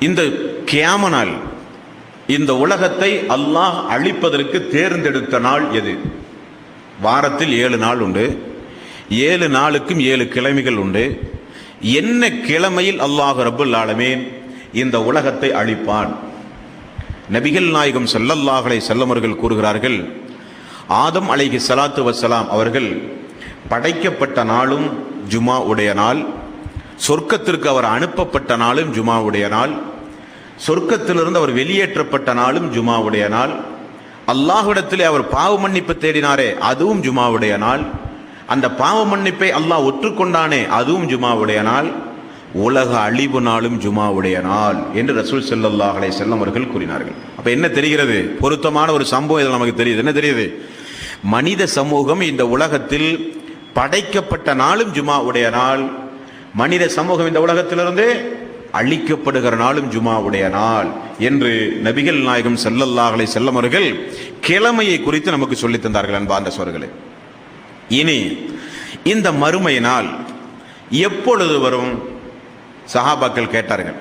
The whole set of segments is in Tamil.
இந்த கியாம நாள் இந்த உலகத்தை அல்லாஹ் அழிப்பதற்கு தேர்ந்தெடுத்த நாள் எது? வாரத்தில் ஏழு நாள் உண்டு. ஏழு நாளுக்கும் ஏழு கிழமைகள் உண்டு. என்ன கிழமையில் அல்லாஹ் ரபுல் ஆலமேன் இந்த உலகத்தை அழிப்பான்? நபிகள் நாயகம் செல்லல்லாஹலை செல்லமர்கள் கூறுகிறார்கள் ஆதம் அலைகி சலாத்து வசலாம் அவர்கள் படைக்கப்பட்ட நாளும் ஜுமா உடைய நாள் சொர்க்கத்திற்கு அவர் அனுப்பப்பட்ட நாளும் ஜுமாவுடைய நாள். சொர்க்கத்திலிருந்து அவர் வெளியேற்றப்பட்ட நாளும் ஜுமாவுடைய நாள். அல்லாஹ்விடத்திலே அவர் பாவ மன்னிப்பு தேடினாரே அதுவும் ஜுமாவுடைய நாள். அந்த பாவ மன்னிப்பை அல்லாஹ் ஒற்றுக்கொண்டானே அதுவும் ஜுமாவுடைய நாள். உலக அழிவு நாளும் ஜுமாவுடைய நாள் என்று ரசூல் ஸல்லல்லாஹு அலைஹி செல்லம் அவர்கள் கூறினார்கள். அப்போ என்ன தெரிகிறது? பொருத்தமான ஒரு சம்பவம் இதில் நமக்கு தெரியுது. என்ன தெரியுது? மனித சமூகம் இந்த உலகத்தில் படைக்கப்பட்ட நாளும் ஜுமாவுடைய நாள். மனித சமூகம் இந்த உலகத்திலிருந்து அழிக்கப்படுகிற நாளும் ஜுமாவுடைய நாள் என்று நபிகள் நாயகம் செல்லல்லாஹலை அலைஹி செல்லம் அவர்கள் கிழமையை குறித்து நமக்கு சொல்லித் தந்தார்கள் அன்பார்ந்த சோர்களே இனி இந்த மறுமை நாள் எப்பொழுது வரும்? சஹாபாக்கள் கேட்டார்கள்.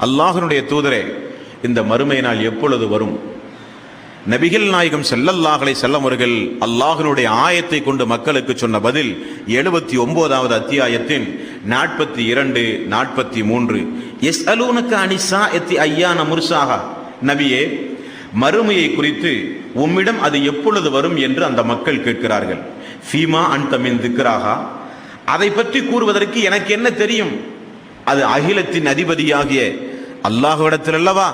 அல்லாஹனுடைய தூதரே இந்த மறுமை நாள் எப்பொழுது வரும்? நபிகள் நாயகம் செல்லல்லாஹலை செல்லம் அல்லாஹனுடைய ஆயத்தை கொண்டு மக்களுக்கு சொன்ன பதில் எழுபத்தி ஒன்பதாவது அத்தியாயத்தின் நாற்பத்தி இரண்டு நாற்பத்தி மூன்று எஸ் அலூனுக்கு அனிசா எத்தி ஐயான முர்சாகா நபியே மறுமையை குறித்து உம்மிடம் அது எப்பொழுது வரும் என்று அந்த மக்கள் கேட்கிறார்கள். ஃபீமா அன்தமின் திக்ராகா அதை பற்றி கூறுவதற்கு எனக்கு என்ன தெரியும்? அது அகிலத்தின் அதிபதியாகிய அல்லாஹ் அல்லவா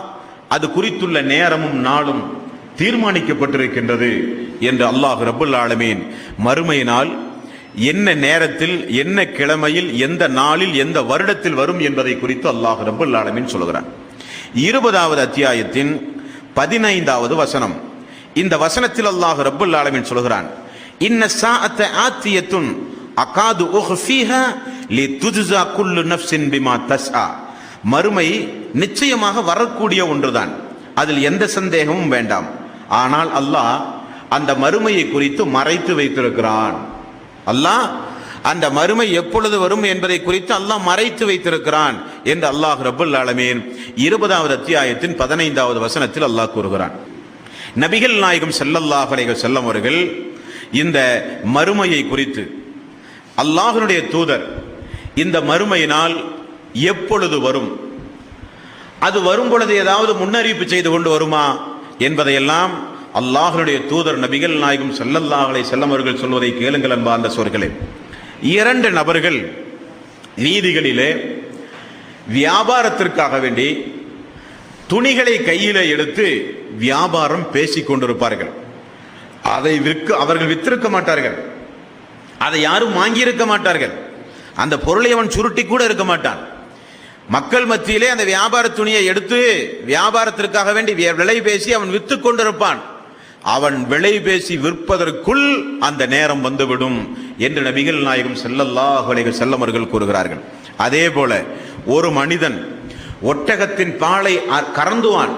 அது குறித்துள்ள நேரமும் நாளும் தீர்மானிக்கப்பட்டிருக்கின்றது என்று அல்லாஹ் ரபுல் ஆலமீன் மறுமை நாள் என்ன நேரத்தில் என்ன கிழமையில் எந்த நாளில் எந்த வருடத்தில் வரும் என்பதை குறித்து அல்லாஹ் ரபுல் ஆலமீன் சொல்கிறான். இருபதாவது அத்தியாயத்தின் பதினைந்தாவது வசனம். இந்த வசனத்தில் அல்லாஹ் ரபுல் ஆலமீன் சொல்கிறான் இன்ன சாஅத்த ஆத்தியத்துன் அகாது உஹ்ஃபீஹா லி துஜ்ஸா குல்லு நஃப்ஸின் பிமா தஸ்ஆ. மறுமை நிச்சயமாக வரக்கூடிய ஒன்றுதான். அதில் எந்த சந்தேகமும் வேண்டாம். ஆனால் அல்லாஹ் அந்த மறுமையை குறித்து மறைத்து வைத்திருக்கிறான். அல்லாஹ் அந்த மறுமை எப்பொழுது வரும் என்பதை குறித்து அல்லாஹ் மறைத்து வைத்திருக்கிறான் என்று அல்லாஹ் ரபுல் ஆலமீன் இருபதாவது அத்தியாயத்தின் பதினைந்தாவது வசனத்தில் அல்லாஹ் கூறுகிறான். நபிகள் நாயகம் செல்லல்லாஹ் அலைஹி வஸல்லம் அவர்கள் இந்த மறுமையை குறித்து அல்லாஹனுடைய தூதர் இந்த மறுமையினால் எப்பொழுது வரும்? அது வரும் பொழுது ஏதாவது முன்னறிவிப்பு செய்து கொண்டு வருமா? என்பதையெல்லாம் அல்லாஹனுடைய தூதர் நபிகள் நாயகம் செல்லல்லாஹலை அலைஹி அவர்கள் சொல்வதை கேளுங்கள் அன்பார்ந்த சோர்களே இரண்டு நபர்கள் வீதிகளிலே வியாபாரத்திற்காக வேண்டி துணிகளை கையில் எடுத்து வியாபாரம் பேசிக் கொண்டிருப்பார்கள். அதை விற்க அவர்கள் வித்திருக்க மாட்டார்கள். அதை யாரும் வாங்கியிருக்க மாட்டார்கள். அந்த பொருளை அவன் சுருட்டி கூட இருக்க மாட்டான். மக்கள் மத்தியிலே அந்த வியாபார துணியை எடுத்து வியாபாரத்திற்காக வேண்டி விலை பேசி அவன் வித்து கொண்டிருப்பான். அவன் விலை பேசி விற்பதற்குள் அந்த நேரம் வந்துவிடும் என்று நபிகள் நாயகம் ஸல்லல்லாஹு செல்லமர்கள் கூறுகிறார்கள். அதே போல ஒரு மனிதன் ஒட்டகத்தின் பாலை அ- கறந்துவான்.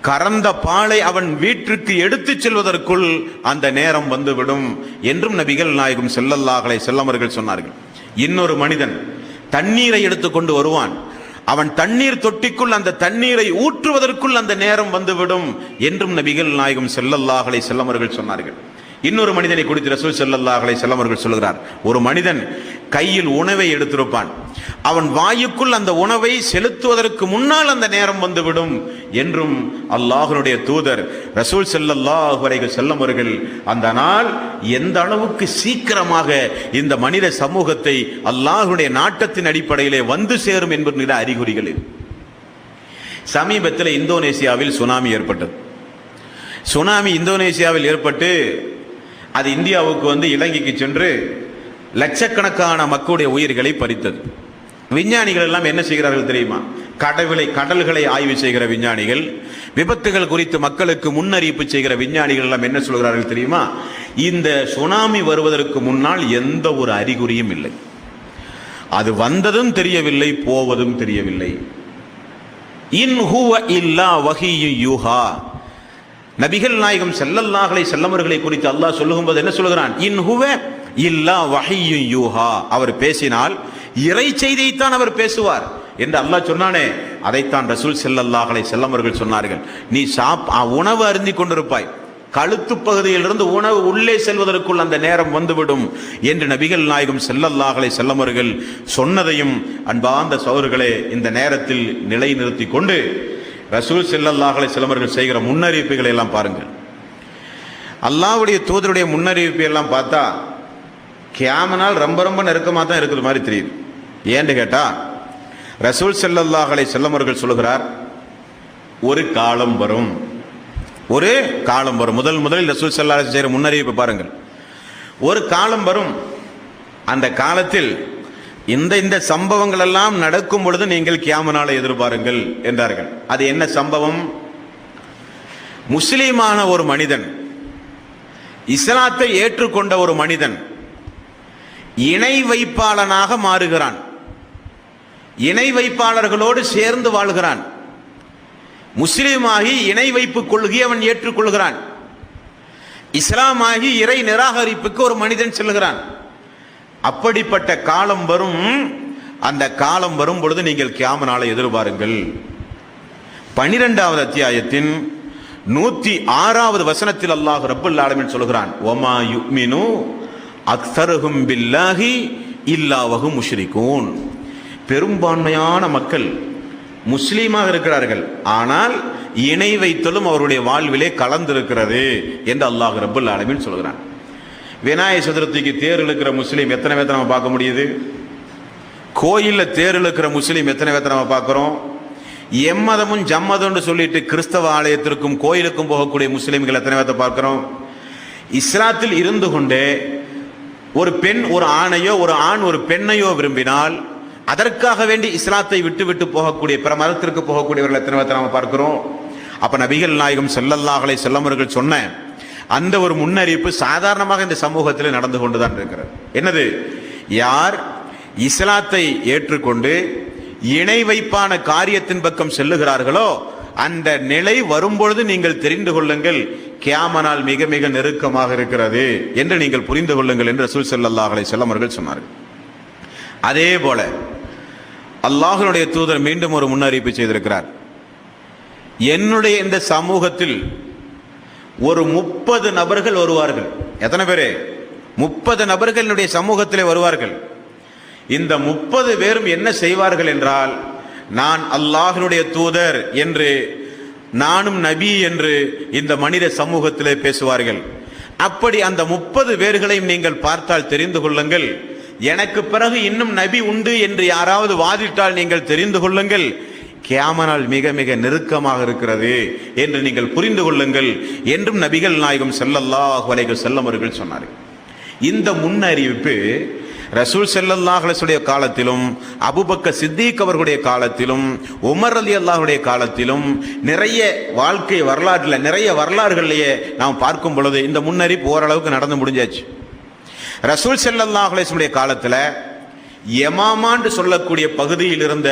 கறந்த பாலை அவன் வீட்டிற்கு எடுத்துச் செல்வதற்குள் அந்த நேரம் வந்துவிடும் என்றும் நபிகள் நாயகம் செல்லல்லாஹலை செல்லமர்கள் சொன்னார்கள். இன்னொரு மனிதன் தண்ணீரை எடுத்துக்கொண்டு வருவான். அவன் தண்ணீர் தொட்டிக்குள் அந்த தண்ணீரை ஊற்றுவதற்குள் அந்த நேரம் வந்துவிடும் என்றும் நபிகள் நாயகம் செல்லல்லாஹலை செல்லமர்கள் சொன்னார்கள். இன்னொரு மனிதனை குடித்து ரசூல் செல்லல்லாஹலை செல்லமர்கள் சொல்கிறார் ஒரு மனிதன் கையில் உணவை எடுத்திருப்பான். அவன் வாயுக்குள் அந்த உணவை செலுத்துவதற்கு முன்னால் அந்த நேரம் வந்துவிடும் என்றும் அல்லாஹனுடைய தூதர் ரசூல் செல்லல்லாஹ் வரைகள் செல்லும் அவர்கள் அந்த நாள் எந்த அளவுக்கு சீக்கிரமாக இந்த மனித சமூகத்தை அல்லாஹனுடைய நாட்டத்தின் அடிப்படையிலே வந்து சேரும் என்பது அறிகுறிகள் சமீபத்தில் இந்தோனேசியாவில் சுனாமி ஏற்பட்டது. சுனாமி இந்தோனேசியாவில் ஏற்பட்டு அது இந்தியாவுக்கு வந்து இலங்கைக்கு சென்று லட்சக்கணக்கான மக்களுடைய உயிர்களை பறித்தது. விஞ்ஞானிகள் எல்லாம் என்ன செய்கிறார்கள் தெரியுமா? கடவுளை கடல்களை ஆய்வு செய்கிற விஞ்ஞானிகள் விபத்துகள் குறித்து மக்களுக்கு முன்னறிவிப்பு செய்கிற விஞ்ஞானிகள் எல்லாம் என்ன சொல்கிறார்கள் தெரியுமா? இந்த சுனாமி வருவதற்கு முன்னால் எந்த ஒரு அறிகுறியும் இல்லை. அது வந்ததும் தெரியவில்லை போவதும் தெரியவில்லை. இன் ஹுவ இல்லா வஹியு யூஹா. நபிகள் நாயகம் செல்லல்லாஹலை செல்லமர்களை குறித்து அல்லாஹ் சொல்லும்போது என்ன சொல்லுகிறான் இன் ஹுவ இல்லா வகையும் யூஹா. அவர் பேசினால் இறை செய்தியைத்தான் அவர் பேசுவார் என்று அல்லாஹ் சொன்னானே. அதைத்தான் ரசூல் செல்லல்லாஹலை செல்லமர்கள் சொன்னார்கள். நீ சாப் ஆ, உணவு அருந்தி கொண்டிருப்பாய். கழுத்து பகுதியிலிருந்து உணவு உள்ளே செல்வதற்குள் அந்த நேரம் வந்துவிடும் என்று நபிகள் நாயகம் செல்லல்லாஹலை செல்லமர்கள் சொன்னதையும் அன்பார்ந்த சோர்களே இந்த நேரத்தில் நிலைநிறுத்தி கொண்டு ரசூல் செல்லல்லாஹலை செல்லமர்கள் செய்கிற முன்னறிவிப்புகளை எல்லாம் பாருங்கள். அல்லாஹ்வுடைய தூதருடைய முன்னறிவிப்பை எல்லாம் பார்த்தா கேமனால் ரொம்ப ரொம்ப நெருக்கமாக தான் இருக்கிற மாதிரி தெரியுது. ஏன்னு கேட்டா ரசூல் செல்லல்லாஹலை செல்லமர்கள் சொல்லுகிறார் ஒரு காலம் வரும். ஒரு காலம் வரும். முதல் முதலில் ரசூல் செல்லாஹ் செய்கிற முன்னறிவிப்பு பாருங்கள். ஒரு காலம் வரும். அந்த காலத்தில் இந்த இந்த சம்பவங்கள் எல்லாம் நடக்கும் பொழுது நீங்கள் கியாமனால எதிர்பாருங்கள் என்றார்கள். அது என்ன சம்பவம்? முஸ்லீமான ஒரு மனிதன் இஸ்லாத்தை ஏற்றுக்கொண்ட ஒரு மனிதன் இணை வைப்பாளனாக மாறுகிறான். இணை வைப்பாளர்களோடு சேர்ந்து வாழ்கிறான். முஸ்லீமாகி இணை வைப்பு கொள்கையை அவன் ஏற்றுக்கொள்கிறான். இஸ்லாமாகி இறை நிராகரிப்புக்கு ஒரு மனிதன் செல்கிறான். அப்படிப்பட்ட காலம் வரும் அந்த காலம் வரும் பொழுது நீங்கள் கியாமனால எதிர்பாருங்கள். பனிரெண்டாவது அத்தியாயத்தின் நூத்தி ஆறாவது வசனத்தில் அல்லாஹ் ரப்பல் ஆலமின் சொல்கிறான் ஒமா யுக்மினு அக்தருகும் பில்லாஹி இல்லாவகு முஷ்ரிகூன். பெரும்பான்மையான மக்கள் முஸ்லீமாக இருக்கிறார்கள். ஆனால் இணை வைத்தலும் அவருடைய வாழ்விலே கலந்திருக்கிறது என்று அல்லாஹ் ரபுல் ஆலமீன் சொல்கிறான். விநாயக சதுர்த்திக்கு தேர் இழுக்கிற முஸ்லீம் எத்தனை பேர்த்த நம்ம பார்க்க முடியுது? கோயிலில் தேர் இழுக்கிற முஸ்லீம் எத்தனை பேர்த்த நம்ம பார்க்குறோம்? எம்மதமும் ஜம்மதம்னு சொல்லிட்டு கிறிஸ்தவ ஆலயத்திற்கும் கோயிலுக்கும் போகக்கூடிய முஸ்லீம்கள் எத்தனை பேர்த்த பார்க்குறோம்? இஸ்லாத்தில் இருந்து கொண்டே ஒரு பெண் ஒரு ஆணையோ ஒரு ஆண் ஒரு பெண்ணையோ விரும்பினால் அதற்காக வேண்டி இஸ்லாத்தை விட்டு விட்டு போகக்கூடிய பிற மதத்திற்கு போகக்கூடியவர்களை திரும்பத்தை பேர்த்த நாம பார்க்கிறோம்? அப்ப நபிகள் நாயகம் செல்லல்லாஹலை செல்லமர்கள் சொன்ன அந்த ஒரு முன்னறிவிப்பு சாதாரணமாக இந்த சமூகத்தில் நடந்து கொண்டுதான் இருக்கிறது. என்னது? யார் இஸ்லாத்தை ஏற்றுக்கொண்டு இணை வைப்பான காரியத்தின் பக்கம் செல்லுகிறார்களோ அந்த நிலை வரும்பொழுது நீங்கள் தெரிந்து கொள்ளுங்கள் கியாமனால் மிக மிக நெருக்கமாக இருக்கிறது என்று நீங்கள் புரிந்து கொள்ளுங்கள் என்று ரசூல் ஸல்லல்லாஹு செல்லமர்கள் சொன்னார்கள். அதே போல அல்லாஹனுடைய தூதர் மீண்டும் ஒரு முன்னறிவிப்பு செய்திருக்கிறார். என்னுடைய இந்த சமூகத்தில் ஒரு முப்பது நபர்கள் வருவார்கள். எத்தனை பேரு? முப்பது நபர்கள் என்னுடைய சமூகத்திலே வருவார்கள். இந்த முப்பது பேரும் என்ன செய்வார்கள் என்றால் நான் அல்லாஹனுடைய தூதர் என்று நானும் நபி என்று இந்த மனித சமூகத்திலே பேசுவார்கள். அப்படி அந்த முப்பது பேர்களையும் நீங்கள் பார்த்தால் தெரிந்து கொள்ளுங்கள். எனக்கு பிறகு இன்னும் நபி உண்டு என்று யாராவது வாதிட்டால் நீங்கள் தெரிந்து கொள்ளுங்கள். கேமனால் மிக மிக நெருக்கமாக இருக்கிறது என்று நீங்கள் புரிந்து கொள்ளுங்கள் என்றும் நபிகள் நாயகம் செல்லல்லாஹ் வலைகள் செல்லம் அவர்கள் சொன்னார்கள். இந்த முன்னறிவிப்பு ரசூல் செல்லல்லாஹுடைய காலத்திலும் அபுபக்க சித்திக் அவர்களுடைய காலத்திலும் உமர் அலி அல்லாஹுடைய காலத்திலும் நிறைய வாழ்க்கை வரலாற்றில் நிறைய வரலாறுகள்லையே நாம் பார்க்கும் பொழுது இந்த முன்னறிவிப்பு ஓரளவுக்கு நடந்து முடிஞ்சாச்சு. ரசூல் ஸல்லல்லாஹு காலத்தில் எமாமான்னு சொல்லக்கூடிய பகுதியில் இருந்த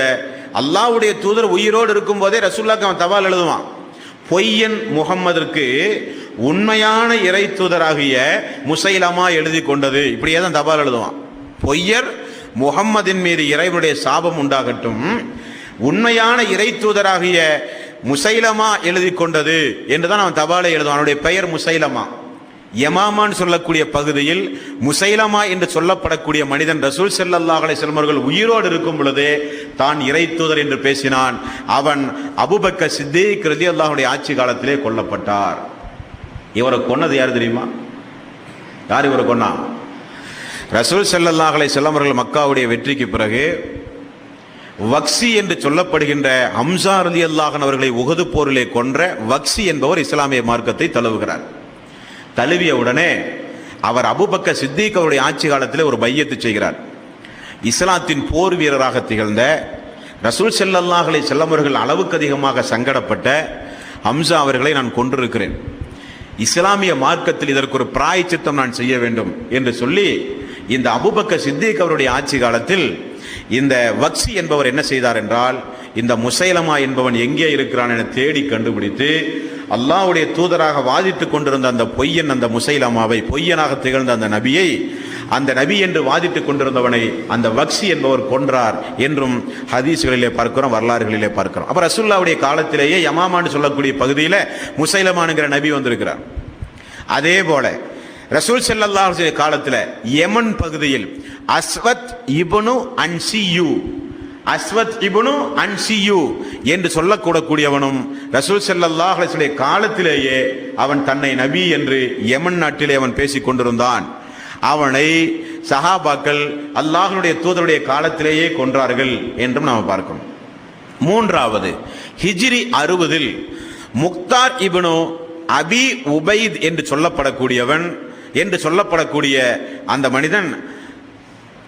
அல்லாஹ்வுடைய தூதர் உயிரோடு இருக்கும் போதே ரசூல்லாக்கு அவன் தபால் எழுதுவான். பொய்யன் முகம்மதற்கு உண்மையான இறை தூதராகிய முசைலமா எழுதி கொண்டது. இப்படியே தான் தபால் எழுதுவான். பொய்யர் முகம்மதின் மீது இறைவனுடைய சாபம் உண்டாகட்டும் உண்மையான இறை தூதராகிய முசைலமா எழுதி கொண்டது என்றுதான் அவன் தபாலை எழுதுவான். அவனுடைய பெயர் முசைலமா யமாமான் சொல்லக்கூடிய பகுதியில் முசைலமா என்று சொல்லப்படக்கூடிய மனிதன் ரசூல் ஸல்லல்லாஹு செல்மர்கள் உயிரோடு இருக்கும் பொழுது தான் இறை தூதர் என்று பேசினான். அவன் அபுபக்க சித்திக் ரலியல்லாஹுடைய ஆட்சி காலத்திலே கொல்லப்பட்டார். இவரை கொன்னது யார் தெரியுமா? யார் இவரை கொன்னா? ரசூல் செல்லல்லாஹலை செல்லமர்கள் மக்காவுடைய வெற்றிக்கு பிறகு வக்சி என்று சொல்லப்படுகின்ற ஹம்சா ரலியல்லாஹன் அவர்களை உகது போரிலே கொன்ற வக்சி என்பவர் இஸ்லாமிய மார்க்கத்தை தழுவுகிறார். தழுவிய உடனே அவர் அபுபக்க சித்திக் அவருடைய ஆட்சி காலத்தில் ஒரு பையத்து செய்கிறார். இஸ்லாத்தின் போர் வீரராக திகழ்ந்த ரசூல் செல்லல்லாஹலை செல்லமர்கள் அளவுக்கு அதிகமாக சங்கடப்பட்ட ஹம்சா அவர்களை நான் கொண்டிருக்கிறேன் இஸ்லாமிய மார்க்கத்தில் இதற்கு ஒரு பிராயச்சித்தம் நான் செய்ய வேண்டும் என்று சொல்லி இந்த அபுபக்க சித்திக் அவருடைய ஆட்சி காலத்தில் இந்த வக்சி என்பவர் என்ன செய்தார் என்றால் இந்த முசைலமா என்பவன் எங்கே இருக்கிறான் என தேடி கண்டுபிடித்து அல்லாவுடைய தூதராக வாதித்துக் கொண்டிருந்த அந்த பொய்யன் அந்த முசைலாமாவை பொய்யனாக திகழ்ந்த அந்த நபியை அந்த நபி என்று வாதிட்டுக் கொண்டிருந்தவனை அந்த வக்சி என்பவர் கொன்றார் என்றும் ஹதீஸ்களிலே பார்க்கிறோம் வரலாறுகளிலே பார்க்கிறோம். அப்ப ரசுல்லாவுடைய காலத்திலேயே யமாமான்னு சொல்லக்கூடிய பகுதியில் முசைலமானுங்கிற நபி வந்திருக்கிறார். அதே போல ரசூல் ஸல்லல்லாஹு காலத்தில் யமன் பகுதியில் அஸ்வத் இபனு அன்சியு அஸ்வத் இபுனு அன்சியு என்று சொல்லக்கூடக்கூடியவனும் ரசூல் ஸல்லல்லாஹு அலைஹி காலத்திலேயே அவன் தன்னை நபி என்று யமன் நாட்டிலே அவன் பேசிக் கொண்டிருந்தான். அவனை சஹாபாக்கள் அல்லாஹனுடைய தூதருடைய காலத்திலேயே கொன்றார்கள் என்றும் நாம் பார்க்கணும். மூன்றாவது ஹிஜ்ரி அறுபதில் முக்தார் இபுனு அபி உபைத் என்று சொல்லப்படக்கூடியவன் என்று சொல்லப்படக்கூடிய அந்த மனிதன்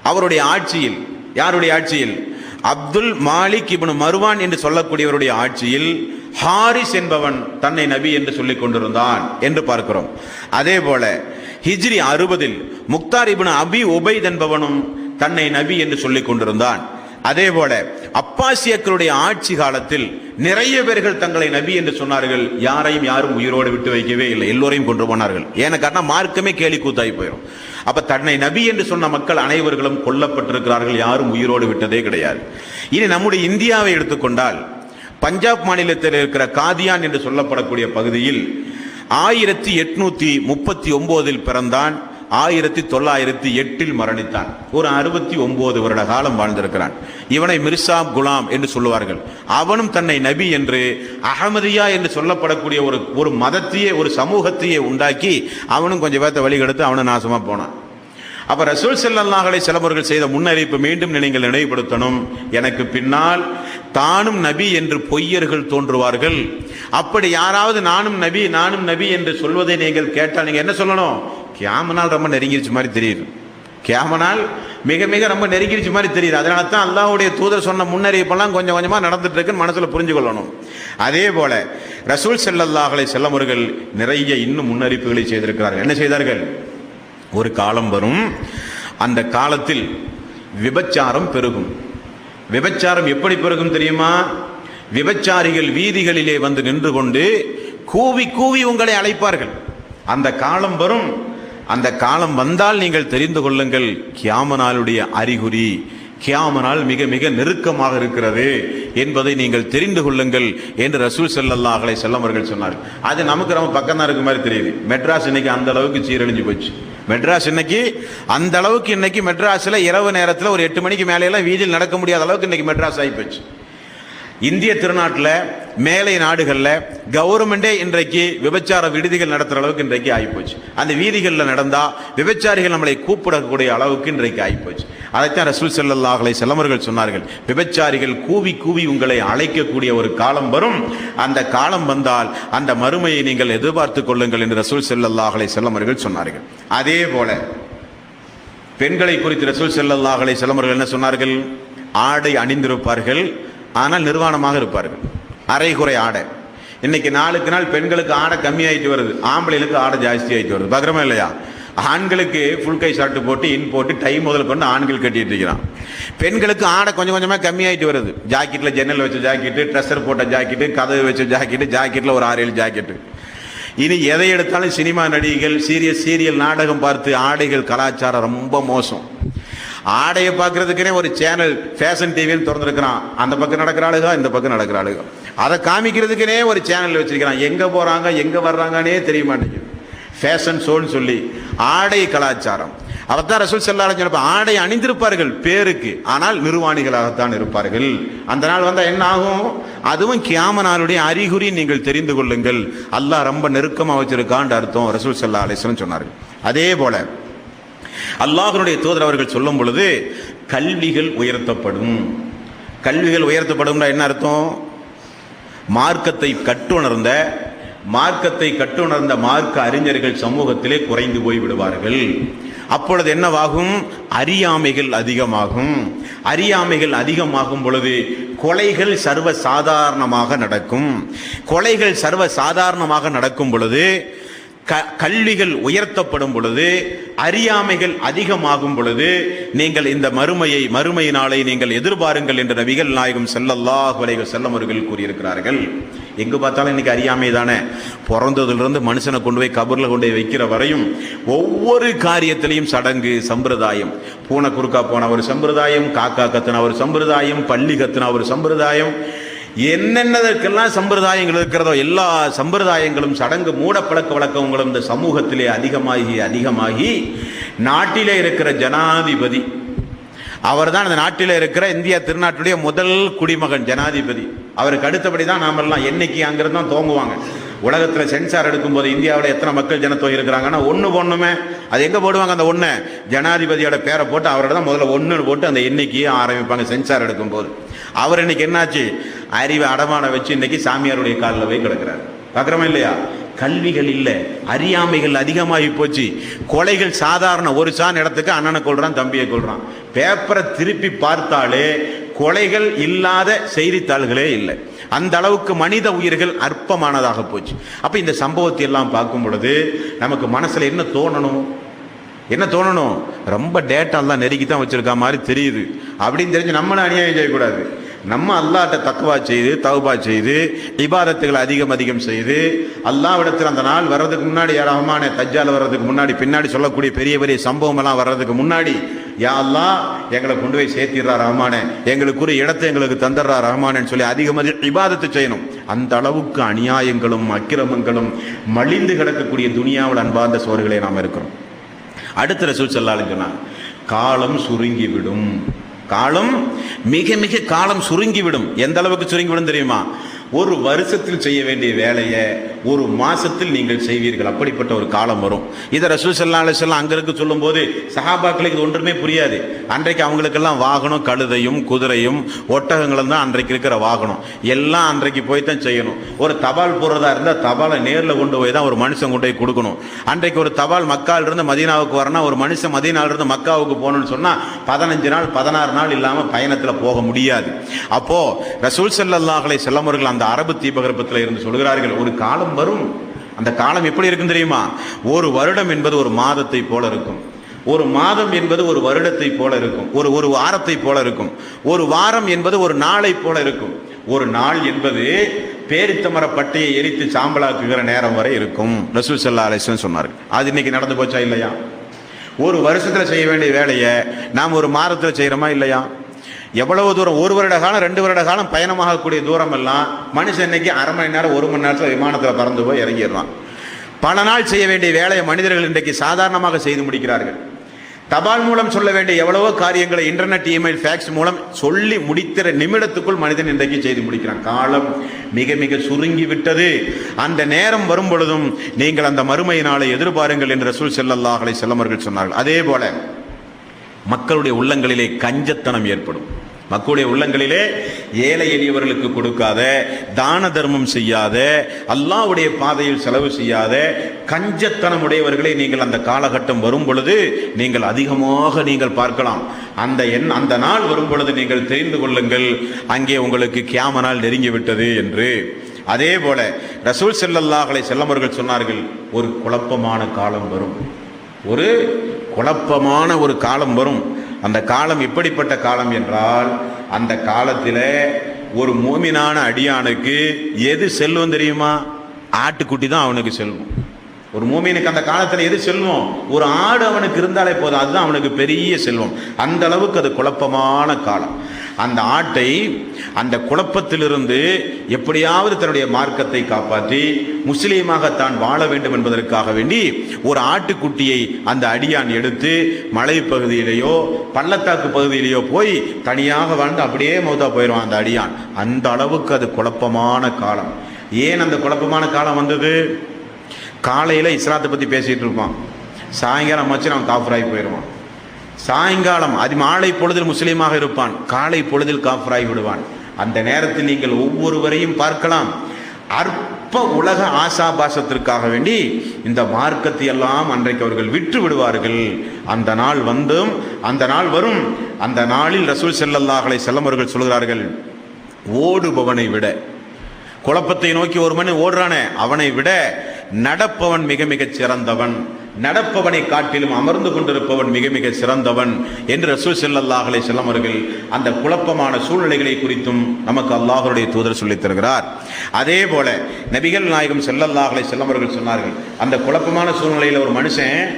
அவருடைய ஆட்சியில் யாருடைய ஆட்சியில்? அப்துல் மாலிக் இபனு மருவான் என்று சொல்லக்கூடியவருடைய ஆட்சியில் ஹாரிஸ் என்பவன் தன்னை நபி என்று சொல்லிக் கொண்டிருந்தான் என்று பார்க்கிறோம். அதே போல ஹிஜ்ரி அறுபதில் முக்தார் இப்னு அபி உபைத் என்பவனும் தன்னை நபி என்று சொல்லிக் கொண்டிருந்தான். அதே போல அப்பாசியக்களுடைய ஆட்சி காலத்தில் நிறைய பேர்கள் தங்களை நபி என்று சொன்னார்கள். யாரையும் யாரும் உயிரோடு விட்டு வைக்கவே இல்லை. எல்லோரையும் கொண்டு போனார்கள். ஏன்னு காரணம் மார்க்கமே கேலி கூத்தாகி போயிடும் அப்ப தன்னை நபி என்று சொன்ன மக்கள் அனைவர்களும் கொல்லப்பட்டிருக்கிறார்கள். யாரும் உயிரோடு விட்டதே கிடையாது. இனி நம்முடைய இந்தியாவை எடுத்துக்கொண்டால் பஞ்சாப் மாநிலத்தில் இருக்கிற காதியான் என்று சொல்லப்படக்கூடிய பகுதியில் ஆயிரத்தி எட்நூத்தி முப்பத்தி ஒன்பதில் பிறந்தான் ஆயிரத்தி தொள்ளாயிரத்தி எட்டில் மரணித்தான். ஒரு அறுபத்தி ஒன்பது வருட காலம் வாழ்ந்திருக்கிறான். இவனை மிர்சா குலாம் என்று சொல்லுவார்கள். அவனும் தன்னை நபி என்று அகமதியா என்று சொல்லப்படக்கூடிய ஒரு ஒரு மதத்தையே ஒரு சமூகத்தையே உண்டாக்கி அவனும் கொஞ்சம் பேர்த்த வழிகெடுத்து அவனை நாசமாக போனான். அப்ப ரசூல் செல்லல்லாஹலை அலைஹி செய்த முன்னறிவிப்பு மீண்டும் நீங்கள் நினைவுபடுத்தணும். எனக்கு பின்னால் தானும் நபி என்று பொய்யர்கள் தோன்றுவார்கள். அப்படி யாராவது நானும் நபி நானும் நபி என்று சொல்வதை நீங்கள் கேட்டால் நீங்க என்ன சொல்லணும்? கியாமனால் ரொம்ப நெருங்கிருச்சு மாதிரி தெரியுது. கியாமனால் மிக மிக ரொம்ப நெருங்கிருச்சு மாதிரி தெரியுது. அதனால தான் அல்லாஹ்வுடைய தூதர் சொன்ன முன்னறிவிப்பெல்லாம் கொஞ்சம் கொஞ்சமாக நடந்துட்டு இருக்குன்னு மனசில் புரிஞ்சு கொள்ளணும் அதே போல ரசூல் செல்லல்லாஹலை செல்லமுருகள் நிறைய இன்னும் முன்னறிவிப்புகளை செய்திருக்கிறார்கள். என்ன செய்தார்கள்? ஒரு காலம் வரும். அந்த காலத்தில் விபச்சாரம் பெருகும். விபச்சாரம் எப்படி பெருகும் தெரியுமா? விபச்சாரிகள் வீதிகளிலே வந்து நின்று கொண்டு கூவி கூவி உங்களை அழைப்பார்கள். அந்த காலம் வரும். அந்த காலம் வந்தால் நீங்கள் தெரிந்து கொள்ளுங்கள் கியாமனாலுடைய அறிகுறி கியாமனால் மிக மிக நெருக்கமாக இருக்கிறது என்பதை நீங்கள் தெரிந்து கொள்ளுங்கள் என்று ரசூல் ஸல்லல்லாஹு அலைஹி செல்லவர்கள் சொன்னார். அது நமக்கு ரொம்ப பக்கம் தான் இருக்க மாதிரி தெரியுது. மெட்ராஸ் இன்னைக்கு அந்த அளவுக்கு சீரழிஞ்சு போச்சு. மெட்ராஸ் இன்னைக்கு அந்த அளவுக்கு இன்னைக்கு மெட்ராஸில் இரவு நேரத்தில் ஒரு எட்டு மணிக்கு மேலேயெல்லாம் வீதியில் நடக்க முடியாத அளவுக்கு இன்னைக்கு மெட்ராஸ் ஆகி போச்சு. இந்திய திருநாட்டில் மேலை நாடுகளில் கவர்மெண்டே இன்றைக்கு விபச்சார விடுதிகள் நடத்துகிற அளவுக்கு இன்றைக்கு ஆகிப்போச்சு. அந்த வீதிகளில் நடந்தால் விபச்சாரிகள் நம்மளை கூப்பிடக்கூடிய அளவுக்கு இன்றைக்கு ஆகிப்போச்சு. அதைத்தான் ரசூல் செல்லல்லாஹலை செல்லமர்கள் சொன்னார்கள். விபச்சாரிகள் கூவி கூவி உங்களை அழைக்கக்கூடிய ஒரு காலம் வரும். அந்த காலம் வந்தால் அந்த மறுமையை நீங்கள் எதிர்பார்த்து கொள்ளுங்கள் என்று ரசூல் செல்லல்லாஹலை செல்லமர்கள் சொன்னார்கள். அதே போல பெண்களை குறித்து ரசூல் செல்லல்லாஹலை செல்லமர்கள் என்ன சொன்னார்கள்? ஆடை அணிந்திருப்பார்கள். ஆனால் நிர்வாணமாக இருப்பார்கள். அரைகுறை ஆடை. இன்னைக்கு நாளுக்கு நாள் பெண்களுக்கு ஆடை கம்மியாயிட்டு வருது. ஆம்பளைகளுக்கு ஆடை ஜாஸ்தி ஆகிட்டு வருது. பக்கரமா இல்லையா? ஆண்களுக்கு ஃபுல் கை ஷர்ட் போட்டு இன் போட்டு டை முதல் கொண்டு ஆண்கள் கட்டிட்டு இருக்கிறான். பெண்களுக்கு ஆடை கொஞ்சம் கொஞ்சமாக கம்மியாயிட்டு வருது. ஜாக்கெட்டில் ஜன்னல் வச்ச ஜாக்கெட்டு ட்ரெஸ்ஸர் போட்ட ஜாக்கெட்டு கதவு வச்ச ஜாக்கெட்டு ஜாக்கெட்டில் ஒரு ஆறு ஏழு ஜாக்கெட்டு இனி எதை எடுத்தாலும் சினிமா நடிகைகள் சீரியஸ் சீரியல் நாடகம் பார்த்து ஆடைகள் கலாச்சாரம் ரொம்ப மோசம். ஆடையை பார்க்கறதுக்குனே ஒரு சேனல் ஃபேஷன் டிவின்னு திறந்துருக்கிறான். அந்த பக்கம் நடக்கிற ஆளுக இந்த பக்கம் நடக்கிற ஆளுக. அதை காமிக்கிறதுக்குனே ஒரு சேனல் வச்சிருக்கிறான். எங்கே போகிறாங்க எங்கே வர்றாங்கன்னே தெரிய மாட்டேங்குது. ஃபேஷன் ஷோன்னு சொல்லி ஆடை கலாச்சாரம். அவர்தான் ரசூல் செல்லாலும் சொன்னப்ப ஆடை அணிந்திருப்பார்கள் பேருக்கு ஆனால் நிர்வாணிகளாகத்தான் இருப்பார்கள். அந்த நாள் வந்தால் என்ன ஆகும்? அதுவும் கியாம நாளுடைய அறிகுறி நீங்கள் தெரிந்து கொள்ளுங்கள். அல்லாஹ் ரொம்ப நெருக்கமாக வச்சிருக்கான்னு அர்த்தம் ரசூல் செல்லா அலிஸ்லம் சொன்னார்கள். அதே போல அல்லாஹனுடைய தூதர் அவர்கள் சொல்லும் பொழுது கல்விகள் உயர்த்தப்படும். கல்விகள் உயர்த்தப்படும்னா என்ன அர்த்தம்? மார்க்கத்தை கட்டுணர்ந்த மார்க்கத்தை கட்டுணர்ந்த மார்க்க அறிஞர்கள் சமூகத்திலே குறைந்து போய் விடுவார்கள். அப்பொழுது என்னவாகும்? அறியாமைகள் அதிகமாகும். அறியாமைகள் அதிகமாகும் பொழுது கொலைகள் சர்வ சாதாரணமாக நடக்கும். கொலைகள் சர்வ சாதாரணமாக நடக்கும் பொழுது கல்விகள் உயர்த்தப்படும் பொழுது அறியாமைகள் அதிகமாகும் பொழுது நீங்கள் இந்த மறுமையை மறுமை நாளை நீங்கள் எதிர்பாருங்கள் என்று நபிகள் நாயகம் செல்லல்லாஹ் வலைகள் வஸல்லம் அவர்கள் கூறியிருக்கிறார்கள். எங்கு பார்த்தாலும் இன்னைக்கு அறியாமை தானே. பிறந்ததிலிருந்து மனுஷனை கொண்டு போய் கபரில் கொண்டு போய் வைக்கிற வரையும் ஒவ்வொரு காரியத்திலையும் சடங்கு சம்பிரதாயம். பூனை குறுக்கா போன ஒரு சம்பிரதாயம் காக்கா கத்துன ஒரு சம்பிரதாயம் பள்ளி கத்துன ஒரு சம்பிரதாயம் என்னென்னதற்கெல்லாம் சம்பிரதாயங்கள் இருக்கிறதோ எல்லா சம்பிரதாயங்களும் சடங்கு மூட பழக்க வழக்கங்களும் இந்த சமூகத்திலே அதிகமாகி அதிகமாகி நாட்டிலே இருக்கிற ஜனாதிபதி. அவர்தான் அந்த நாட்டில் இருக்கிற இந்தியா திருநாட்டுடைய முதல் குடிமகன் ஜனாதிபதி. அவருக்கு அடுத்தபடி தான் நாமெல்லாம் என்னைக்கு அங்கிருந்து தான் தோங்குவாங்க. உலகத்தில் சென்சார் எடுக்கும்போது இந்தியாவில் எத்தனை மக்கள் ஜனத்தொகை இருக்கிறாங்கன்னா ஒன்று போடணுமே அது எங்கே போடுவாங்க அந்த ஒன்று ஜனாதிபதியோட பேரை போட்டு அவரோட தான் முதல்ல ஒன்று போட்டு அந்த எண்ணிக்கையை ஆரம்பிப்பாங்க சென்சார் எடுக்கும்போது. அவர் இன்னைக்கு என்னாச்சு? அறிவை அடமான வச்சு இன்னைக்கு சாமியாருடைய காலில் போய் கிடக்கிறார். பார்க்குறோமா இல்லையா? கல்விகள் இல்லை. அறியாமைகள் அதிகமாகி போச்சு. கொலைகள் சாதாரண ஒரு சான் இடத்துக்கு அண்ணனை கொள்றான் தம்பியை கொள்றான் பேப்பரை திருப்பி பார்த்தாலே கொலைகள் இல்லாத செய்தித்தாள்களே இல்லை. அந்த அளவுக்கு மனித உயிர்கள் அற்பமானதாக போச்சு. அப்போ இந்த சம்பவத்தை எல்லாம் பார்க்கும் பொழுது நமக்கு மனசில் என்ன தோணணும்? என்ன தோணணும்? ரொம்ப டேட்டாலாம் நெருக்கி தான் வச்சுருக்க மாதிரி தெரியுது. அப்படின்னு தெரிஞ்சு நம்மளும் அநியாயம் செய்யக்கூடாது. நம்ம அல்லாட்ட தக்குவா செய்து தௌபா செய்து இபாதத்துகளை அதிகம் அதிகம் செய்து அல்லாவிடத்தில் அந்த நாள் வர்றதுக்கு முன்னாடி ரஹ்மானே தஜ்ஜால் வர்றதுக்கு முன்னாடி பின்னாடி சொல்லக்கூடிய பெரிய பெரிய சம்பவம் எல்லாம் வர்றதுக்கு முன்னாடி யா அல்லாஹ் எங்களை கொண்டு போய் சேர்த்திடுறா ரஹமானே எங்களுக்கு ஒரு இடத்தை எங்களுக்கு தந்துடுறா ரஹ்மானேன்னு சொல்லி அதிகம் அதிக இபாதத்து செய்யணும். அந்த அளவுக்கு அநியாயங்களும் அக்கிரமங்களும் மலிந்து கிடக்கக்கூடிய துனியாவில் அன்பார்ந்த சோறுகளே நாம் இருக்கிறோம். அடுத்த ரசூல் ஸல்லல்லாஹு காலம் சுருங்கிவிடும். காலம் மிக மிக காலம் சுருங்கிவிடும். எந்த அளவுக்கு சுருங்கிவிடும் தெரியுமா? ஒரு வருஷத்தில் செய்ய வேண்டிய வேலையை ஒரு மாசத்தில் நீங்கள் செய்வீர்கள். அப்படிப்பட்ட ஒரு காலம் வரும். இதை ரசூல் ஸல்லல்லாஹு அலைஹி வஸல்லம் சொல்லும்போது சஹாபாக்களுக்கு இது ஒன்றுமே புரியாது. அன்றைக்கு அவங்களுக்கெல்லாம் வாகனம் கழுதையும் குதிரையும் ஒட்டகங்களும் தான் அன்றைக்கு இருக்கிற வாகனம். எல்லாம் அன்றைக்கு போய் தான் செய்யணும். ஒரு தபால் போடுறதா இருந்தால் தபாலை நேரில் கொண்டு போய் தான் ஒரு மனுஷன் கொண்டு போய் கொடுக்கணும். அன்றைக்கு ஒரு தபால் மக்கால் இருந்து மதீனாவுக்கு வரணும் ஒரு மனுஷன் மதீனால இருந்து மக்காவுக்கு போகணும்னு சொன்னால் பதினஞ்சு நாள் பதினாறு நாள் இல்லாமல் பயணத்தில் போக முடியாது. அப்போ ரசூல் ஸல்லல்லாஹு அலைஹி அந்த அந்த அரபு தீபகற்பத்தில் இருந்து சொல்கிறார்கள் ஒரு காலம் வரும். அந்த காலம் எப்படி இருக்கும் தெரியுமா? ஒரு வருடம் என்பது ஒரு மாதத்தை போல இருக்கும். ஒரு மாதம் என்பது ஒரு வருடத்தை போல இருக்கும். ஒரு ஒரு வாரத்தை போல இருக்கும். ஒரு வாரம் என்பது ஒரு நாளை போல இருக்கும். ஒரு நாள் என்பது பேரித்தமர பட்டையை எரித்து சாம்பலாக்குகிற நேரம் வரை இருக்கும். ரசூல் சல்லா அலிஸ்லாம் சொன்னார்கள். அது இன்னைக்கு நடந்து போச்சா இல்லையா? ஒரு வருஷத்துல செய்ய வேண்டிய வேலையை நாம் ஒரு மாதத்துல செய்யறோமா இல்லையா? எவ்வளவு தூரம் ஒரு வருட காலம் ரெண்டு வருட காலம் பயணமாகக்கூடிய தூரம் எல்லாம் மனுஷன் இன்னைக்கு அரை மணி நேரம் ஒரு மணி நேரத்தில் விமானத்தில் பறந்து போய் இறங்கிடுறான். பல நாள் செய்ய வேண்டிய வேலையை மனிதர்கள் இன்றைக்கு சாதாரணமாக செய்து முடிக்கிறார்கள். தபால் மூலம் சொல்ல வேண்டிய எவ்வளவோ காரியங்களை இன்டர்நெட் இமெயில் ஃபேக்ஸ் மூலம் சொல்லி முடித்திற நிமிடத்துக்குள் மனிதன் இன்றைக்கு செய்து முடிக்கிறான். காலம் மிக மிக சுருங்கி விட்டது. அந்த நேரம் வரும் பொழுதும் நீங்கள் அந்த மறுமையினாலே எதிர்பாருங்கள் என்று ரசூல் செல்லல்லாஹலை செல்லமர்கள் சொன்னார்கள். அதே போல மக்களுடைய உள்ளங்களிலே கஞ்சத்தனம் ஏற்படும். மக்களுடைய உள்ளங்களிலே ஏழை எளியவர்களுக்கு கொடுக்காத தான தர்மம் செய்யாத அல்லாஹ்வுடைய பாதையில் செலவு செய்யாத கஞ்சத்தனம் உடையவர்களை நீங்கள் அந்த காலகட்டம் வரும் பொழுது நீங்கள் அதிகமாக நீங்கள் பார்க்கலாம். அந்த எண் அந்த நாள் வரும் பொழுது நீங்கள் தெரிந்து கொள்ளுங்கள் அங்கே உங்களுக்கு கியாம நாள் நெருங்கி விட்டது என்று. அதே போல ரசூல் செல்லல்லாஹலை செல்லமர்கள் சொன்னார்கள் ஒரு குழப்பமான காலம் வரும். ஒரு குழப்பமான ஒரு காலம் வரும். அந்த காலம் எப்படிப்பட்ட காலம் என்றால் அந்த காலத்தில் ஒரு மூமினான அடியானுக்கு எது செல்வம் தெரியுமா? ஆட்டுக்குட்டி தான் அவனுக்கு செல்வம். ஒரு மூமினுக்கு அந்த காலத்தில் எது செல்வம்? ஒரு ஆடு அவனுக்கு இருந்தாலே போதும். அதுதான் அவனுக்கு பெரிய செல்வம். அந்த அளவுக்கு அது குழப்பமான காலம். அந்த ஆட்டை அந்த குழப்பத்திலிருந்து எப்படியாவது தன்னுடைய மார்க்கத்தை காப்பாற்றி முஸ்லீமாக தான் வாழ வேண்டும் என்பதற்காக வேண்டி ஒரு ஆட்டுக்குட்டியை அந்த அடியான் எடுத்து மலை பகுதியிலேயோ பள்ளத்தாக்கு பகுதியிலேயோ போய் தனியாக வாழ்ந்து அப்படியே மௌத்தா போயிடுவான் அந்த அடியான். அந்த அளவுக்கு அது குழப்பமான காலம். ஏன் அந்த குழப்பமான காலம் வந்தது? காலையில் இஸ்லாத்தை பற்றி பேசிகிட்டு இருப்பான் சாயங்காலம் வச்சு அவன் காஃபராகி போயிடுவான் சாயங்காலம் அது மாலை பொழுதில் முஸ்லீமாக இருப்பான். காலை பொழுதில் காஃபராகி விடுவான். அந்த நேரத்தில் நீங்கள் ஒவ்வொருவரையும் பார்க்கலாம். அற்ப உலக ஆசாபாசத்திற்காக வேண்டி இந்த மார்க்கத்தை எல்லாம் அன்றைக்கு அவர்கள் விற்று விடுவார்கள். அந்த நாள் வந்தும் அந்த நாள் வரும். அந்த நாளில் ரசூல் செல்லல்லாஹலை செல்லமர்கள் சொல்கிறார்கள் ஓடுபவனை விட. குழப்பத்தை நோக்கி ஒரு மணி ஓடுறானே அவனை விட. நடப்பவன் மிக மிகச் சிறந்தவன். நடப்பவனை காட்டிலும் அமர்ந்து கொண்டிருப்பவன் மிக மிக சிறந்தவன் என்று ரசூல் ஸல்லல்லாஹு அலைஹி வஸல்லம் அவர்கள் அந்த குழப்பமான சூழ்நிலைகளை குறித்தும் நமக்கு அல்லாஹருடைய தூதர் சொல்லித் தருகிறார். அதே போல நபிகள் நாயகம் ஸல்லல்லாஹு அலைஹி வஸல்லம் அவர்கள் சொன்னார்கள் அந்த குழப்பமான சூழ்நிலையில் ஒரு மனுஷன்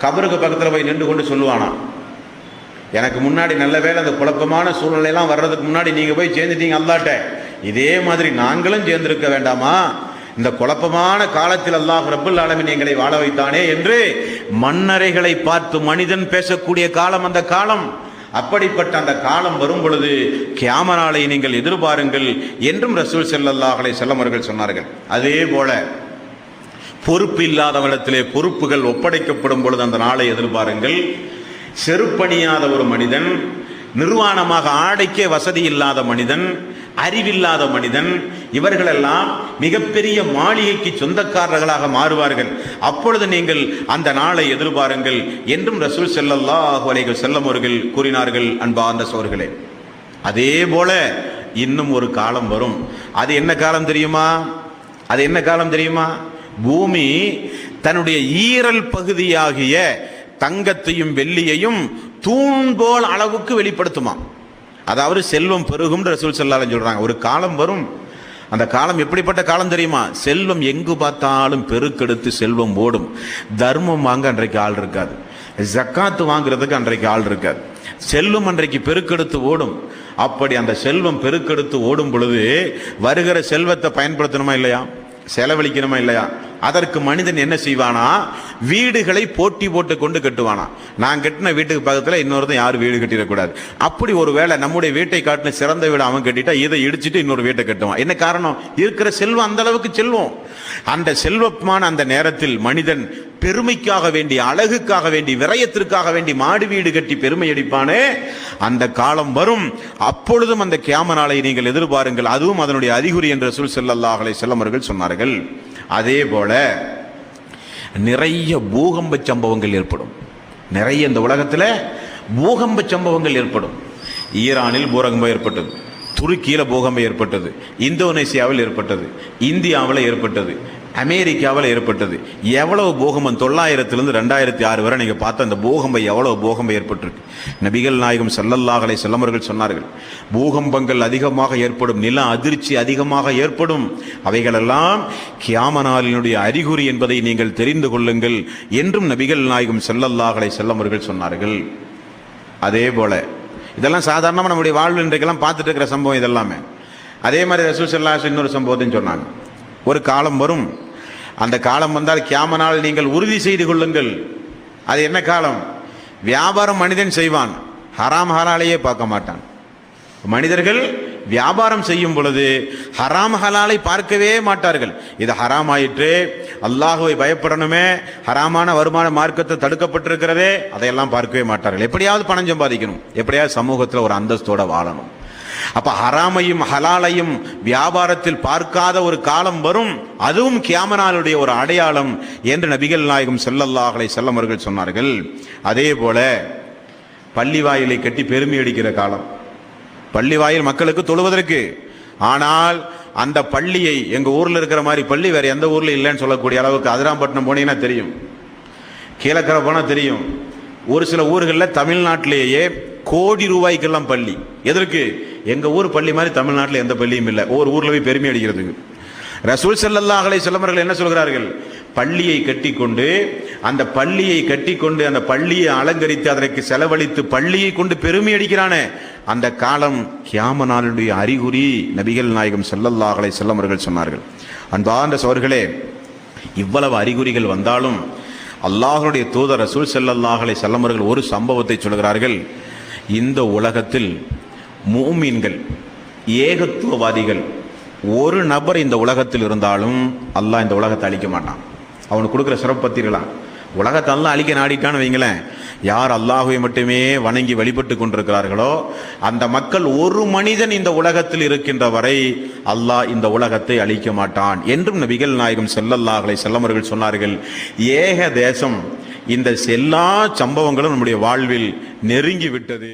கபருக்கு பக்கத்தில் போய் நின்று கொண்டு சொல்லுவானா? எனக்கு முன்னாடி நல்ல வேளை அந்த குழப்பமான சூழ்நிலையெல்லாம் வர்றதுக்கு முன்னாடி நீங்கள் போய் சேர்ந்துட்டீங்க அல்லாட்ட. இதே மாதிரி நாங்களும் சேர்ந்திருக்க வேண்டாமா? இந்த குழப்பமான காலத்தில் அல்லாஹ் ரபுல் ஆலமீன் எங்களை வாழ வைத்தானே என்று மன்னரைகளை பார்த்து மனிதன் பேசக்கூடிய காலம் அந்த காலம். அப்படிப்பட்ட அந்த காலம் வரும் பொழுது கேமராலை நீங்கள் எதிர்பாருங்கள் என்றும் ரசூல் செல்லல்லாஹலை செல்லமர்கள் அவர்கள் சொன்னார்கள். அதே போல பொறுப்பு இல்லாதவனிடத்திலே பொறுப்புகள் ஒப்படைக்கப்படும் பொழுது அந்த நாளை எதிர்பாருங்கள். செருப்பணியாத ஒரு மனிதன் நிர்வாணமாக ஆடைக்கே வசதி இல்லாத மனிதன் அறிவில்லாத மனிதன். இவர்களெல்லாம் மிகப்பெரிய மாளிகைக்கு சொந்தக்காரர்களாக மாறுவார்கள். அப்பொழுது நீங்கள் அந்த நாளை எதிர்பாருங்கள் என்றும் ரசூல் ஸல்லல்லாஹு அலைகள் செல்லம் அவர்கள் கூறினார்கள் அன்பார்ந்த சோர்களே. அதே போல இன்னும் ஒரு காலம் வரும். அது என்ன காலம் தெரியுமா? அது என்ன காலம் தெரியுமா? பூமி தன்னுடைய ஈரல் பகுதியாகிய தங்கத்தையும் வெள்ளியையும் தூண்போல் அளவுக்கு வெளிப்படுத்துமா அதாவது செல்வம் பெருகும் ரசூல் செல்லாலும் சொல்கிறாங்க ஒரு காலம் வரும். அந்த காலம் எப்படிப்பட்ட காலம் தெரியுமா? செல்வம் எங்கு பார்த்தாலும் பெருக்கெடுத்து செல்வம் ஓடும். தர்மம் வாங்க அன்றைக்கு ஆள் இருக்காது. ஜக்காத்து வாங்குறதுக்கு அன்றைக்கு ஆள் இருக்காது. செல்வம் அன்றைக்கு பெருக்கெடுத்து ஓடும். அப்படி அந்த செல்வம் பெருக்கெடுத்து ஓடும் பொழுது வருகிற செல்வத்தை பயன்படுத்தணுமா இல்லையா? செலவழிக்கணுமா இல்லையா? அதற்கு மனிதன் என்ன செய்வானா? வீடுகளை போட்டி போட்டு கொண்டு கட்டுவானா. நான் கட்டின வீட்டுக்கு பக்கத்தில் இன்னொருத்தன் யாரும் வீடு கட்டிடக்கூடாது அப்படி ஒரு வேளை நம்முடைய வீட்டை காட்டின சிறந்த வீடு அவன் கட்டிட்டா இதை இடிச்சிட்டு இன்னொரு வீட்டை கட்டுவான். என்ன காரணம்? இருக்கிற செல்வம் அந்த அளவுக்கு செல்வம். அந்த செல்வமான அந்த நேரத்தில் மனிதன் பெருமைக்காக வேண்டி அழகுக்காக வேண்டி விரயத்திற்காக வேண்டி மாடு வீடு கட்டி பெருமை அடிப்பானே? அந்த காலம் வரும். அப்பொழுதும் அந்த கியாம நாளை நீங்கள் எதிர்பாருங்கள். அதுவும் அதனுடைய அறிகுறி என்ற சொல் செல்லல்லாஹலை செல்லமர்கள் சொன்னார்கள். அதே போல நிறைய பூகம்ப சம்பவங்கள் ஏற்படும். நிறைய இந்த உலகத்தில் பூகம்ப சம்பவங்கள் ஏற்படும். ஈரானில் பூகம்பம் ஏற்பட்டது. துருக்கியில் பூகம்பம் ஏற்பட்டது. இந்தோனேசியாவில் ஏற்பட்டது. இந்தியாவில் ஏற்பட்டது. அமெரிக்காவில் ஏற்பட்டது. எவ்வளவு பூகம்பம்? தொள்ளாயிரத்திலிருந்து ரெண்டாயிரத்தி ஆறு வரை நீங்கள் பார்த்த அந்த பூகம்பம் எவ்வளவு பூகம்பம் ஏற்பட்டிருக்கு? நபிகள் நாயகம் செல்லல்லாகலை செல்லமர்கள் சொன்னார்கள் பூகம்பங்கள் அதிகமாக ஏற்படும் நில அதிர்ச்சி அதிகமாக ஏற்படும். அவைகளெல்லாம் கியாமனாலினுடைய அறிகுறி என்பதை நீங்கள் தெரிந்து கொள்ளுங்கள் என்றும் நபிகள் நாயகம் செல்லல்லாகலை செல்லமர்கள் சொன்னார்கள். அதே போல இதெல்லாம் சாதாரணமாக நம்முடைய வாழ்வு இன்றைக்கெல்லாம் பார்த்துட்டு இருக்கிற சம்பவம் இதெல்லாமே. அதே மாதிரி ரசூல் ஸல்லல்லாஹு இன்னொரு சம்பவத்தையும் சொன்னாங்க. ஒரு காலம் வரும். அந்த காலம் வந்தால் கியாமனால் நீங்கள் உறுதி செய்து கொள்ளுங்கள். அது என்ன காலம்? வியாபாரம் மனிதன் செய்வான். ஹராம் ஹலாலையே பார்க்க மாட்டான். மனிதர்கள் வியாபாரம் செய்யும் பொழுது ஹராம் ஹலாலை பார்க்கவே மாட்டார்கள். இது ஹராம் ஆயிற்று அல்லாஹுவை பயப்படணுமே. ஹராமான வருமான மார்க்கத்தை தடுக்கப்பட்டிருக்கிறதே. அதையெல்லாம் பார்க்கவே மாட்டார்கள். எப்படியாவது பணம் சம்பாதிக்கணும். எப்படியாவது சமூகத்தில் ஒரு அந்தஸ்தோட வாழணும். அப்போ ஹராமையும் ஹலாலையும் வியாபாரத்தில் பார்க்காத ஒரு காலம் வரும். அதுவும் கியாமனாலுடைய ஒரு அடையாளம் என்று நபிகள் நாயகம் செல்லல்லாஹலை செல்லமர்கள் சொன்னார்கள். அதே போல பள்ளி வாயிலை கட்டி பெருமை அடிக்கிற காலம். பள்ளி வாயில் மக்களுக்கு தொழுவதற்கு ஆனால் அந்த பள்ளியை எங்கள் ஊரில் இருக்கிற மாதிரி பள்ளி வேறு எந்த ஊரில் இல்லைன்னு சொல்லக்கூடிய அளவுக்கு அதிராம்பட்டினம் போனீங்கன்னா தெரியும். கீழக்கரை போனால் தெரியும். ஒரு சில ஊர்களில் தமிழ்நாட்டிலேயே கோடி ரூபாய்க்கெல்லாம் பள்ளி. எதற்கு? எங்கள் ஊர் பள்ளி மாதிரி தமிழ்நாட்டில் எந்த பள்ளியும் இல்லை. ஒவ்வொரு ஊரில் போய் பெருமை அடிக்கிறதுக்கு ரசூல் செல்லல்லாஹலை அலைஹி என்ன சொல்கிறார்கள்? பள்ளியை கட்டிக்கொண்டு அந்த பள்ளியை கட்டிக்கொண்டு அந்த பள்ளியை அலங்கரித்து அதற்கு செலவழித்து பள்ளியை கொண்டு பெருமை அடிக்கிறானே. அந்த காலம் கியாம நாளுடைய அறிகுறி நபிகள் நாயகம் செல்லல்லா அலை செல்லமர்கள் சொன்னார்கள். அன்பார்ந்த சோர்களே இவ்வளவு அறிகுறிகள் வந்தாலும் அல்லாஹனுடைய தூதர் ரசூல் செல்லல்லாஹலை செல்லமர்கள் ஒரு சம்பவத்தை சொல்கிறார்கள். இந்த உலகத்தில் மூமீன்கள் ஏகத்துவவாதிகள். ஒரு நபர் இந்த உலகத்தில் இருந்தாலும் அல்லாஹ் இந்த உலகத்தை அழிக்க மாட்டான். அவனுக்கு கொடுக்குற சிறப்பு பத்திரலா உலகத்தை அல்லாஹ் அழிக்க நாடிட்டான்னு வைங்களேன். யார் அல்லாஹுவை மட்டுமே வணங்கி வழிபட்டு கொண்டிருக்கிறார்களோ அந்த மக்கள் ஒரு மனிதன் இந்த உலகத்தில் இருக்கின்ற வரை அல்லாஹ் இந்த உலகத்தை அழிக்க மாட்டான் என்றும் நபிகள் நாயகம் செல்லல்லாஹலை செல்லமர்கள் சொன்னார்கள். ஏக தேசம் இந்த எல்லா சம்பவங்களும் நம்முடைய வாழ்வில் நெருங்கி விட்டது.